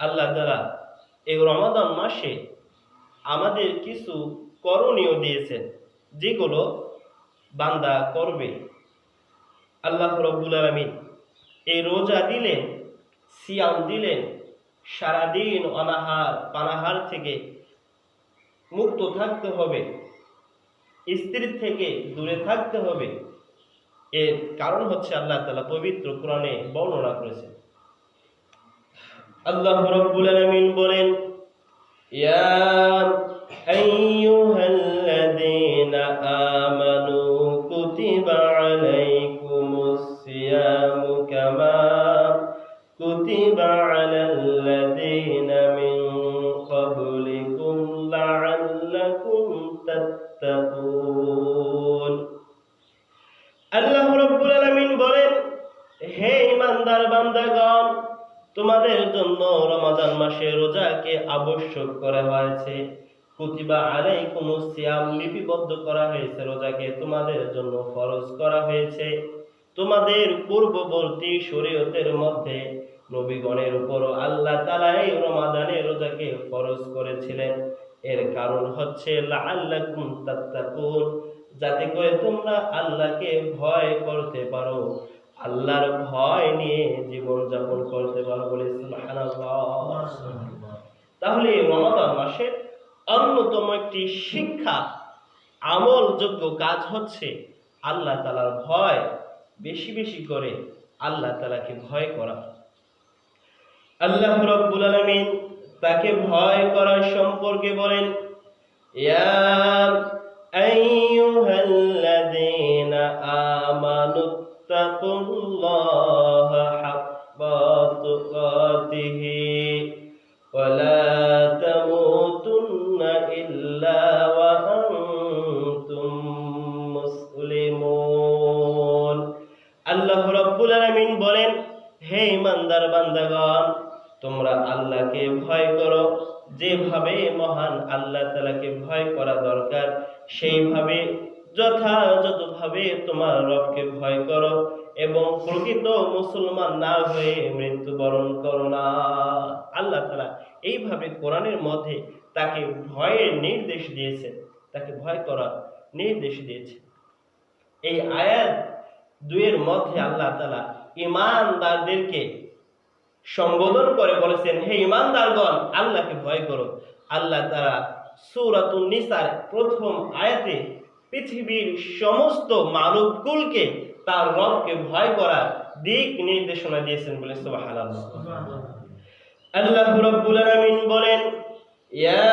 আল্লাহ তালা এই রমাদান মাসে আমাদের কিছু করণীয় দিয়েছেন, যেগুলো বান্দা করবে। আল্লাহ রব্বুল আলমিন এই রোজা দিলেন, সিয়াম দিলেন, সারাদিন অনাহার পানাহার থেকে মুক্ত থাকতে হবে স্ত্রীর থেকে দূরে থাকতে হবে। এর কারণ হচ্ছে আল্লাহ তালা পবিত্র কোরআনে বর্ণনা করেছেন। আল্লাহ রব্বুল আলামিন বলেন ইয়া আইয়ুহাল্লাযীনা রমাদান মাসে রোজাকে আবশ্যক করা হয়েছে। কুতিবা আলাইকুমুস সিয়াম লিপিবদ্ধ করা হয়েছে। রোজাকে তোমাদের জন্য ফরজ করা হয়েছে। তোমাদের পূর্ববর্তী শরীয়তের মধ্যে নবীগণের উপর আল্লাহ তাআলা এই রমাদানের রোজাকে ফরজ করেছিলেন। এর কারণ হচ্ছে, লাআল্লাকুম তাত্তাকুন, যাতে করে তোমরা আল্লাহকে ভয় করতে পারো। আল্লাহর ভয় নিয়ে জীবন যাপন করতে পারো তাহলে রমাদান মাসের অন্যতম একটি শিক্ষা, আমলযোগ্য কাজ হচ্ছে আল্লাহ তালার ভয় বেশি বেশি করে আল্লাহ তালাকে ভয় করা। আল্লাহ রব্বুল আলামিন তাকে ভয় করার সম্পর্কে বলেন, ইয়া আইয়ুহাল্লাযীনা আমানু ইল্লা ওয়া আনতুম মুসলিমুন আল্লাহ রাব্বুল আলামিন বলেন, হে ইমানদার বান্দাগণ, তোমরা আল্লাহকে ভয় করো। যেভাবে মহান আল্লাহ তালাকে ভয় করা দরকার, সেইভাবে যথাযথভাবে তোমার রবকে ভয় করো এবং প্রকৃত মুসলমান না হয়ে মৃত্যুবরণ করো না। আল্লাহ তালা এইভাবে কোরআনের মধ্যে তাকে ভয়ের নির্দেশ দিয়েছেন। তাকে ভয় করার নির্দেশ দিয়েছে এই আয়াত দুইয়ের মধ্যে আল্লাহ তালা ইমানদারদেরকে সম্বোধন করে বলেছেন, হে ইমানদারগণ, আল্লাহকে ভয় করো। আল্লাহ তারা সূরাতুন নিসার প্রথম আয়াতে পৃথিবীর সমস্ত মানব কুলকে তার রবকে ভয় করার দিক নির্দেশনা দিয়েছেন বলে সুবহানাল্লাহ। আল্লাহ রাব্বুল আলামিন বলেন ইয়া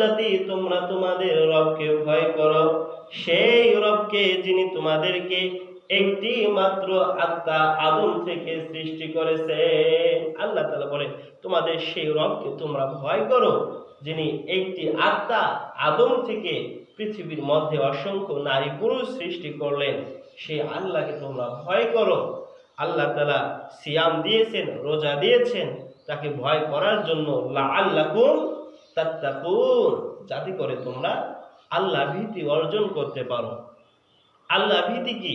জাতি, তোমরা তোমাদের রবকে ভয় করো। সেই রবকে যিনি তোমাদেরকে একটি মাত্র আত্মা আদম থেকে সৃষ্টি করেছে, আল্লাহ তাআলা বলেন, তোমাদের সেই রবকে তোমরা ভয় করো, যিনি একটি আত্মা আদম থেকে পৃথিবীর মধ্যে অসংখ্য নারী পুরুষ সৃষ্টি করলেন সেই আল্লাহকে তোমরা ভয় করো। আল্লাহ তালা সিয়াম দিয়েছেন, রোজা দিয়েছেন, তাকে ভয় করার জন্য আল্লাকুম যাতে করে তোমরা আল্লাহ ভীতি অর্জন করতে পারো। আল্লাহ ভীতি কি?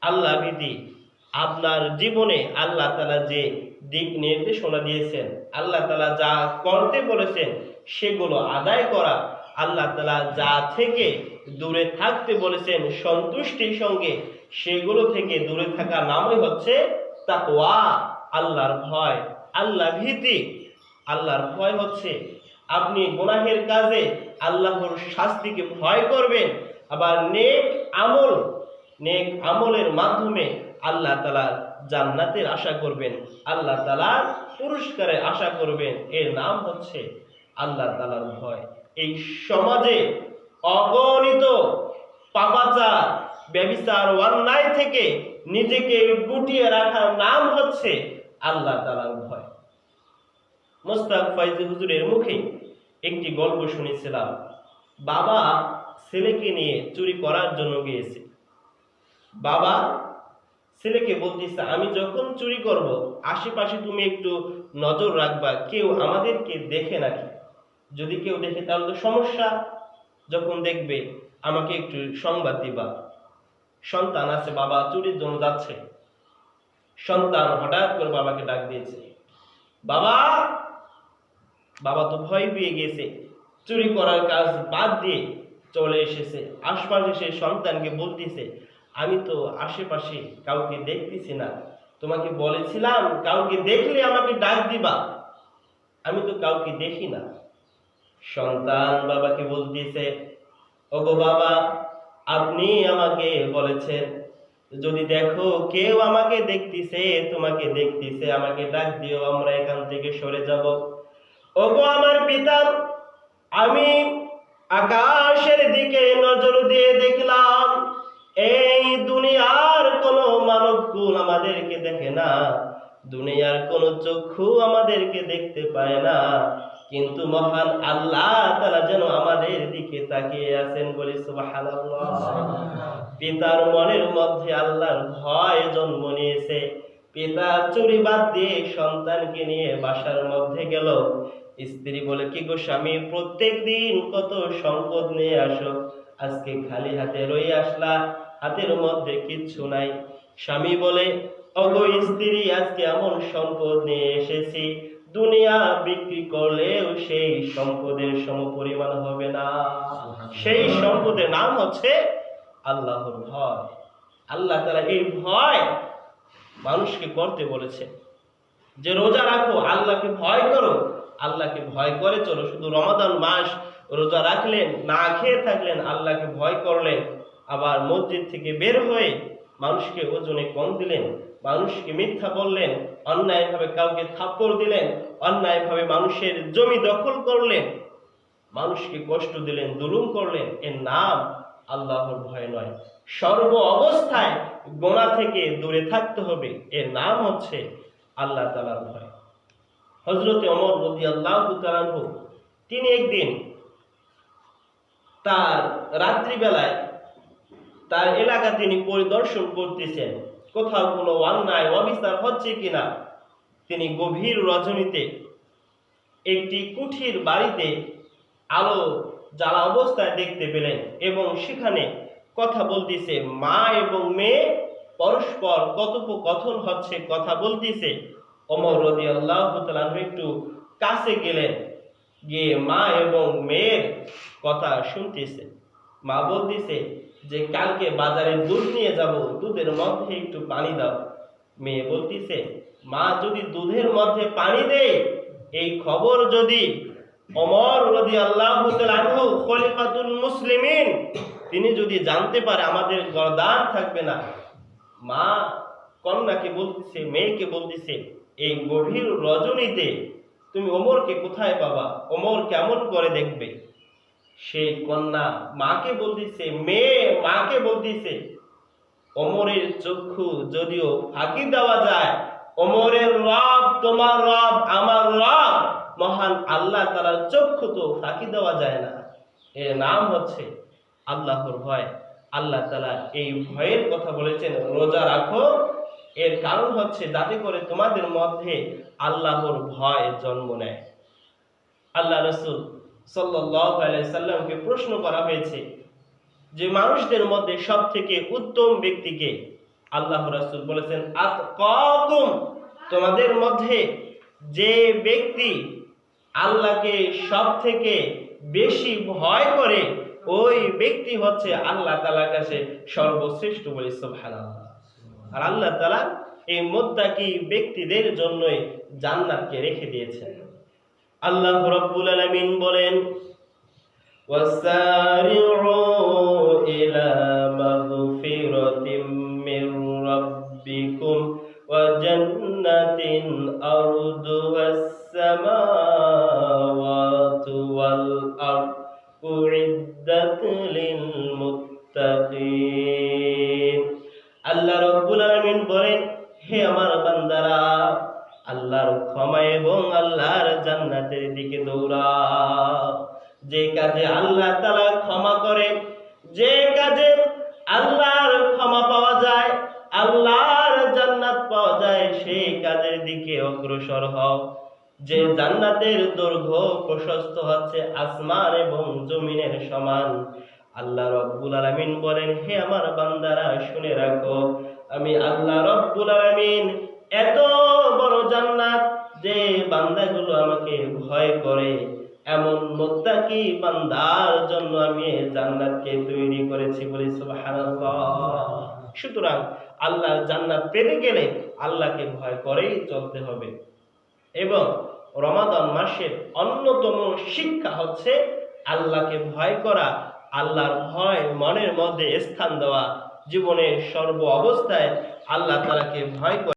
আল্লাহ ভীতি আপনার জীবনে আল্লাহ তালা যে দিক নির্দেশনা দিয়েছেন, আল্লাহ তালা যা করতে বলেছেন, সেগুলো আদায় করা, আল্লাহ তালা যা থেকে দূরে থাকতে বলেছেন সন্তুষ্টির সঙ্গে, সেগুলো থেকে দূরে থাকা নামই হচ্ছে তাকওয়া, আল্লাহর ভয় আল্লাহ ভীতি। আল্লাহর ভয় হচ্ছে। আপনি গুনাহের কাজে আল্লাহর শাস্তিকে ভয় করবেন। আবার নেক আমল, নেক আমলের মাধ্যমে আল্লাহ তালা জান্নাতের আশা করবেন। আল্লাহ তালার পুরস্কারের আশা করবেন। এর নাম হচ্ছে আল্লাহ তালার ভয়। এই সমাজে অগণিত পাপাচার, ব্যবিচার, অন্যায় থেকে নিজেকে গুটিয়ে রাখার নাম হচ্ছে আল্লাহ তালার মোস্তাক ফাইজি হুজুরের মুখে একটি গল্প শুনেছিলাম। বাবা ছেলেকে নিয়ে চুরি করার জন্য গিয়েছে। বাবা ছেলেকে বলতেছে, আমি যখন চুরি করব, আশেপাশে তুমি একটু নজর রাখবা, কেউ আমাদেরকে দেখে নাকি? যদি কেউ দেখে, তাহলে তো সমস্যা। যখন দেখবে, আমাকে একটু সংবাদ দিবা। সন্তান আছে, বাবা চুরির জন্য যাচ্ছে। সন্তান হঠাৎ করে বাবাকে ডাক দিয়েছে, বাবা বাবা তো ভয় পেয়ে গেছে। চুরি করার কাজ বাদ দিয়ে চলে এসেছে। আশপাশে সে সন্তানকে বলতেছে, আমি তো আশেপাশে কাউকে দেখতেছি না। তোমাকে বলেছিলাম কাউকে দেখলে আমাকে ডাক দিবা। আমি তো কাউকে দেখি না। সন্তান বাবাকে বলতেছে, ওগো বাবা, আপনি আমাকে বলেছেন, যদি দেখো কেউ আমাকে দেখতেছে, তোমাকে দেখতেছে, আমাকে ডাক দিও, আমরা এখান থেকে সরে যাব। ওগো আমার পিতা, আমি আকাশের দিকে নজর দিয়ে দেখলাম, এই দুনিয়ার কোনো মানবকুল আমাদেরকে দেখে না, দুনিয়ার কোনো চক্ষু আমাদেরকে দেখতে পায় না, কিন্তু মহান আল্লাহ তারা যেন আমাদের দিকে তাকিয়ে আছেন বলে পিতার মনের মধ্যে আল্লাহর ভয় জন্ম নিয়েছে, পিতা চুরি বাদ দিয়ে সন্তানকে নিয়ে বাসার মধ্যে গেল স্ত্রী বলে কি গো স্বামী প্রত্যেক দিন কত সম্পদ নিয়ে আসো। আজকে খালি হাতে রই আসলা হাতের মধ্যে কিচ্ছু নাই। স্বামী বলে অগো স্ত্রী আজকে এমন সম্পদ নিয়ে এসেছি। দুনিয়া বিক্রি করলেও সেই সম্পদের সম সমপরিমাণ হবে না। সেই সম্পদের নাম হচ্ছে আল্লাহর ভয়। আল্লাহ তারা এই ভয় মানুষকে করতে বলেছে যে রোজা রাখো আল্লাহকে ভয় করো। আল্লাহকে ভয় করে, চলো শুধু রমাদান মাস রোজা রাখলেন, না খেয়ে থাকলেন, আল্লাহকে ভয় করলেন। আবার মসজিদ থেকে বের হয়ে মানুষকে ওজনে কম দিলেন, মানুষকে মিথ্যা বললেন, অন্যায়ভাবে কাউকে থাপ্পড় দিলেন, অন্যায়ভাবে মানুষের জমি দখল করলেন, মানুষকে কষ্ট দিলেন, দুরুম করলেন। এর নাম আল্লাহর ভয় নয়। সর্ব অবস্থায় গোনা থেকে দূরে থাকতে হবে। এর নাম হচ্ছে আল্লাহ তালার ভয়। হজরতে অমর রদি আল্লাহ তিনি একদিন তার রাত্রিবেলায় তার এলাকা তিনি পরিদর্শন করতেছেন। কোথাও কোনো অন্যায়, অবিচার হচ্ছে কিনা? তিনি গভীর রজনীতে একটি কুঠির বাড়িতে আলো জ্বালা অবস্থায় দেখতে পেলেন এবং সেখানে কথা বলতেছে, মা এবং মেয়ে পরস্পর কথোপকথন হচ্ছে? কথা বলতেছে। অমর রদি আল্লাহ একটু কাছে গেলেন। গিয়ে মা এবং মেয়ের কথা শুনতেছে। মা বলতেছে যে, কালকে বাজারে দুধ নিয়ে যাব, দুধের মধ্যে একটু পানি দাও। মেয়ে বলতেছে, মা যদি দুধের মধ্যে পানি দেয়, এই খবর যদি অমর রদি আল্লাহ খলিফাতুল মুসলিমিন, তিনি যদি জানতে পারে, আমাদের গরদান থাকবে না। মা কন্যাকে বলতেছে, মেয়েকে বলতেছে এই গভীর রজনীতে তুমি ওমরকে কোথায় পাবা? ওমর কেমন করে দেখবে? সেই কন্যা মাকে বলতেছে, মেয়ে মাকে বলতেছে, ওমরের চক্ষু যদিও ফাঁকি দেওয়া যায়, ওমরের রব তোমার রব, আমার রব, মহান আল্লাহ তালার চক্ষু তো ফাঁকি দেওয়া যায় না। এর নাম হচ্ছে আল্লাহর ভয়। আল্লাহ তালা এই ভয়ের কথা বলেছেন, রোজা রাখো এর কারণ হচ্ছে যাতে করে তোমাদের মধ্যে আল্লাহর ভয় জন্ম নেয়। আল্লাহ রসুল সাল্লামকে প্রশ্ন করা হয়েছে যে মানুষদের মধ্যে সব থেকে উত্তম ব্যক্তিকে আল্লাহ রাসুল বলেছেন আতকাকুম তোমাদের মধ্যে যে ব্যক্তি আল্লাহকে সব থেকে বেশি ভয় করে, ওই ব্যক্তি হচ্ছে আল্লাহ তালার কাছে সর্বশ্রেষ্ঠ বলে, সুবহানাল্লাহ। আর আল্লাহ তালা এই মোত্তাকি ব্যক্তিদের জন্যই জান্নাতকে রেখে দিয়েছেন আল্লাহ রব্বুল আলামিন বলেন وسارعوا হে আমার বান্দারা, আল্লাহর ক্ষমা এবং আল্লাহর জান্নাতের দিকে দৌড়াও। যে কাজে আল্লাহ তালা ক্ষমা করে, যে কাজে আল্লাহর ক্ষমা পাওয়া যায়, আল্লাহর জান্নাত পাওয়া যায়, সেই কাজের দিকে অগ্রসর হও। যে জান্নাতের দৈর্ঘ্য প্রশস্ত হচ্ছে আসমান এবং জমিনের সমান। আল্লাহ রব্বুল আলামিন বলেন, হে আমার বান্দারা, শুনে রাখো আমি আল্লাহ রব্বুল আলামিন এত বড় জান্নাত যে বান্দাগুলো আমাকে ভয় করে। এমন মোত্তাকি বান্দার জন্য আমি জান্নাতকে তৈরি করেছি বলে সুবহানাল্লাহ। সুতরাং আল্লাহর জান্নাত পেতে গেলে আল্লাহকে ভয় করেই চলতে হবে। এবং রমাদান মাসের অন্যতম শিক্ষা হচ্ছে আল্লাহকে ভয় করা, আল্লাহর ভয় মনের মধ্যে স্থান দেওয়া। জীবনের সর্ব অবস্থায় আল্লাহ তালাকে ভয় করে।